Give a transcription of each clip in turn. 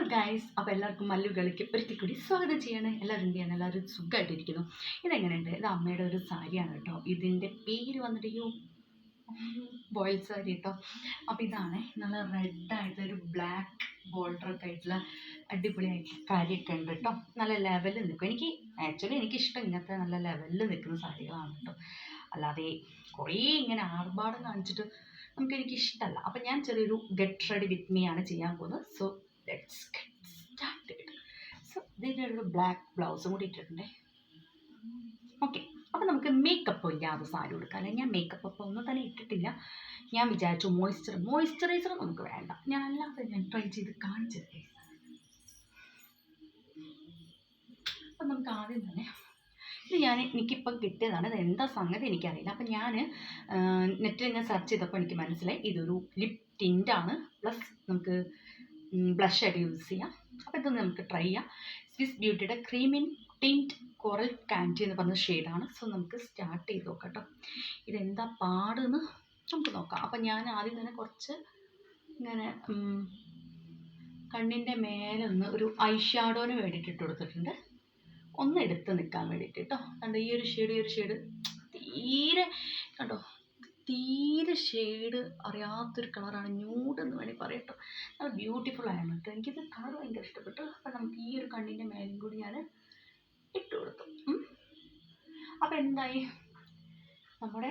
Hello guys അപ്പോൾ എല്ലാവർക്കും മല്ലു കളിക്ക് ഒരിക്കൽ കൂടി സ്വാഗതം ചെയ്യണേ. എല്ലാവരും എന്ത് ചെയ്യണം? എല്ലാവരും സുഖമായിട്ടിരിക്കുന്നു ഇതെങ്ങനെയുണ്ട്? ഇത് അമ്മയുടെ ഒരു സാരിയാണ് കേട്ടോ. ഇതിന്റെ പേര് വന്നിട്ട് യോ ബോയിൽ സാരി കേട്ടോ. അപ്പോൾ ഇതാണ് നല്ല റെഡായിട്ടുള്ള ഒരു ബ്ലാക്ക് ബോർഡറൊക്കെ ആയിട്ടുള്ള അടിപൊളിയായിട്ടുള്ള കാര്യമൊക്കെ ഉണ്ട് കേട്ടോ. നല്ല ലെവലിൽ നിൽക്കും. എനിക്ക് ആക്ച്വലി എനിക്കിഷ്ടം ഇങ്ങനത്തെ നല്ല ലെവലിൽ നിൽക്കുന്ന സാരികളാണ് കേട്ടോ. അല്ലാതെ കുറേ ഇങ്ങനെ ആർഭാടം കാണിച്ചിട്ട് നമുക്ക് എനിക്ക് ഇഷ്ടമല്ല അപ്പം ഞാൻ ചെറിയൊരു ഗെറ്റ് റെഡി വിത്ത് മീ ആണ് ചെയ്യാൻ പോകുന്നത്. So let's get started so ഇതിന്റെ ബ്ലാക്ക് ബ്ലൗസും കൂടി ഇട്ടിട്ടുണ്ടേ ഓക്കെ അപ്പോൾ നമുക്ക് മേക്കപ്പ് ഇല്ലാതെ സാരി കൊടുക്കാം ഞാൻ മേക്കപ്പ് അപ്പോൾ ഒന്നും തന്നെ ഇട്ടിട്ടില്ല. ഞാൻ വിചാരിച്ചു മോയ്സ്ചർ മോയ്സ്ചറൈസർ നമുക്ക് വേണ്ട. ഞാൻ അല്ലാതെ ഞാൻ ട്രൈ ചെയ്ത് കാണിച്ചത് അപ്പം നമുക്ക് ആദ്യം തന്നെ ഇത് ഞാൻ എനിക്കിപ്പം കിട്ടിയതാണ്. ഇത് എന്താ സംഗതി എനിക്കറിയില്ല. അപ്പം ഞാൻ നെറ്റിൽ ഞാൻ സെർച്ച് ചെയ്തപ്പോൾ എനിക്ക് മനസ്സിലായി. ഇതൊരു ലിപ് ടിന്റാണ് പ്ലസ് നമുക്ക് ബ്ലഷ് ആയിട്ട് യൂസ് ചെയ്യാം. അപ്പോൾ ഇതൊന്ന് നമുക്ക് ട്രൈ ചെയ്യാം. Swiss ബ്യൂട്ടിയുടെ cream n tint coral candy എന്ന് പറഞ്ഞ ഷെയ്ഡാണ് സോ നമുക്ക് സ്റ്റാർട്ട് ചെയ്ത് നോക്കാം കേട്ടോ ഇതെന്താ പാടെന്ന് നമുക്ക് നോക്കാം. അപ്പം ഞാൻ ആദ്യം തന്നെ കുറച്ച് ഇങ്ങനെ കണ്ണിന്റെ മേലെ ഒന്ന് ഒരു ഐ ഷാഡോന് വേണ്ടിയിട്ട് ഇട്ട് കൊടുത്തിട്ടുണ്ട്. ഒന്ന് എടുത്ത് നിൽക്കാൻ വേണ്ടിയിട്ട് കേട്ടോ കണ്ടോ ഈ ഒരു ഷെയ്ഡ് ഈ ഒരു ഷെയ്ഡ് തീരെ കണ്ടോ തീരെ ഷെയ്ഡ് അറിയാത്തൊരു കളറാണ് ന്യൂഡ് എന്ന് വേണമെങ്കിൽ പറയാം നല്ല ബ്യൂട്ടിഫുൾ ആണ് കേട്ടോ. എനിക്കിത് കളർ ഭയങ്കര ഇഷ്ടപ്പെട്ടു. അപ്പം നമുക്ക് ഈ ഒരു കണ്ണിന്റെ മേലും കൂടി ഞാൻ ഇട്ട് കൊടുത്തു. അപ്പം എന്തായി? നമ്മുടെ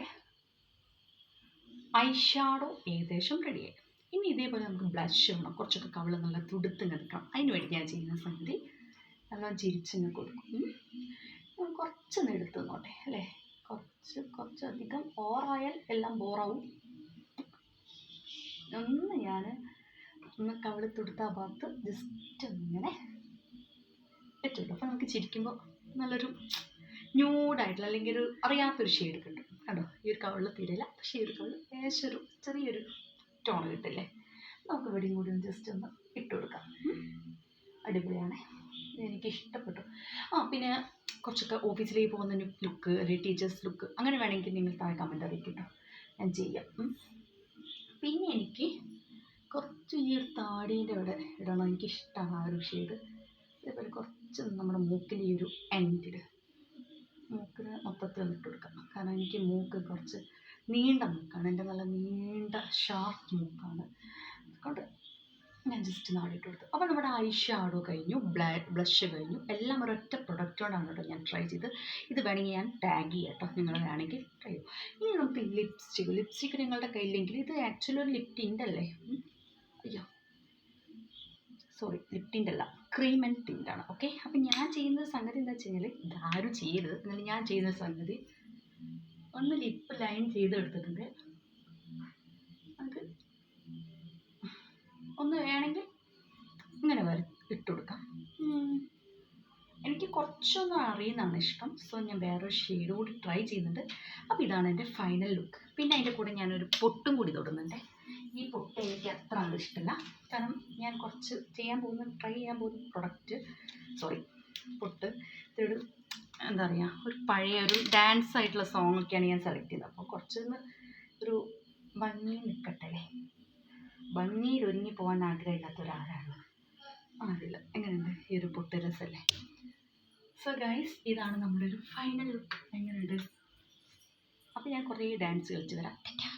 ഐഷാഡോ ഷാഡോ ഏകദേശം റെഡിയായി ഇനി ഇതേപോലെ നമുക്ക് ബ്ലഷ് വേണം കുറച്ചൊക്കെ കവൾ നല്ല തുടുത്ത് നിൽക്കണം അതിന് വേണ്ടി ഞാൻ ചെയ്യുന്ന സംഗതി നല്ല ചിരിച്ചിങ്ങ് കൊടുക്കും. കുറച്ച് എടുത്ത് നോട്ടെ അല്ലേ? കുറച്ച് കുറച്ചധികം ഓറായാൽ എല്ലാം ബോറാവും ഒന്ന് ഞാൻ ഒന്ന് കവൾ തുടുത്ത ആ ഭാഗത്ത് ജസ്റ്റ് ഇങ്ങനെ പറ്റുള്ളൂ അപ്പോൾ നമുക്ക് ചിരിക്കുമ്പോൾ നല്ലൊരു ന്യൂഡായിട്ടുള്ള അല്ലെങ്കിൽ ഒരു അറിയാത്തൊരു ഷെയ്ഡ് കിട്ടും. കണ്ടോ? ഈ ഒരു കവളിൽ തീരില്ല പക്ഷേ ഈ ഒരു കവളിൽ ഏശൊരു ചെറിയൊരു ടോൺ കിട്ടില്ലേ? നമുക്ക് ഇവിടെയും കൂടി ഒന്ന് ജസ്റ്റ് ഒന്ന് ഇട്ട് കൊടുക്കാം. അടിപൊളിയാണ്. എനിക്ക് ഇഷ്ടപ്പെട്ടു. ആ പിന്നെ കുറച്ചൊക്കെ ഓഫീസിലേക്ക് പോകുന്ന ലുക്ക് അല്ലെങ്കിൽ ടീച്ചേഴ്സ് ലുക്ക് അങ്ങനെ വേണമെങ്കിൽ നിങ്ങൾ താഴെ കമന്റ് അറിയിക്കും കേട്ടോ ഞാൻ ചെയ്യാം. പിന്നെ എനിക്ക് ഈ ഒരു താടീന്റെ അവിടെ ഇടണം. എനിക്കിഷ്ടമാണ് ആ ഒരു ഷെയ്ഡ് അതേപോലെ കുറച്ച് നമ്മുടെ മൂക്കിൽ ഈ ഒരു എൻഡിൽ മൂക്കിന് മൊത്തത്തിൽ ഒന്ന് ഇട്ട് കൊടുക്കണം. കാരണം എനിക്ക് മൂക്ക് കുറച്ച് നീണ്ട മൂക്കാണ്. എന്റെ നല്ല നീണ്ട ഷാർപ്പ് മൂക്കാണ്. അതുകൊണ്ട് ഞാൻ ജസ്റ്റ് നാടിട്ട് കൊടുത്തു. അപ്പോൾ നമ്മുടെ ഐ ഷാഡോ കഴിഞ്ഞു. ബ്ലാ ബ്ലഷ് കഴിഞ്ഞു. എല്ലാം ഒരൊറ്റ പ്രൊഡക്റ്റോടാണ് കേട്ടോ ഞാൻ ട്രൈ ചെയ്ത് ഇത് വേണമെങ്കിൽ ഞാൻ ടാഗ് ചെയ്യട്ടോ നിങ്ങൾ വേണമെങ്കിൽ ട്രൈ ചെയ്യും. ഇനി നമുക്ക് ലിപ്സ്റ്റിക് ലിപ്സ്റ്റിക് നിങ്ങളുടെ കയ്യിലെങ്കിൽ ഇത് ആക്ച്വലി ഒരു ലിപ് ടിന്റ് അല്ലേ. അയ്യോ. സോറി ലിപ് ടിന്റ് അല്ല. ക്രീം ആൻഡ് ടിന്റാണ് ഓക്കെ അപ്പം ഞാൻ ചെയ്യുന്ന സംഗതി എന്താ വെച്ച് കഴിഞ്ഞാൽ ഇതാരും ചെയ്യരുത്. എന്നാലും ഞാൻ ചെയ്യുന്ന സംഗതി ഒന്ന് ലിപ്പ് ലൈൻ ചെയ്തെടുത്തിട്ടുണ്ട്. നമുക്ക് ഒന്ന് വേണമെങ്കിൽ ഇങ്ങനെ വര ഇട്ട് കൊടുക്കാം. എനിക്ക് കുറച്ചൊന്ന് അറിയുന്നതാണ് ഇഷ്ടം. സോ ഞാൻ വേറൊരു ഷെയ്ഡ് കൂടി ട്രൈ ചെയ്യുന്നുണ്ട്. അപ്പോൾ ഇതാണ് എന്റെ ഫൈനൽ ലുക്ക് പിന്നെ അതിന്റെ കൂടെ ഞാനൊരു പൊട്ടും കൂടി തൊടുന്നുണ്ട്. അത് കാരണം ഞാൻ കുറച്ച് ചെയ്യാൻ പോകുന്ന ട്രൈ ചെയ്യാൻ പോകുന്ന പ്രൊഡക്റ്റ് സോറി പൊട്ട് ഇതൊരു എന്താ പറയുക ഒരു പഴയ ഒരു ഡാൻസ് ആയിട്ടുള്ള സോങ് ഒക്കെയാണ് ഞാൻ സെലക്ട് ചെയ്തത്. അപ്പോൾ കുറച്ചൊന്ന് ഒരു ഭംഗി നിൽക്കട്ടെ. ഭംഗിയിൽ ഒരുങ്ങി പോകാൻ ആഗ്രഹമില്ലാത്ത ഒരാളാണ്. അറിയില്ല എങ്ങനെയുണ്ട്? ഈ ഒരു പൊട്ട് രസമല്ലേ സോ ഗൈസ് ഇതാണ് നമ്മുടെ ഒരു ഫൈനൽ ലുക്ക് എങ്ങനെയുണ്ട്? അപ്പോൾ ഞാൻ കുറേ ഡാൻസ് കളിച്ച് ടാറ്റാ.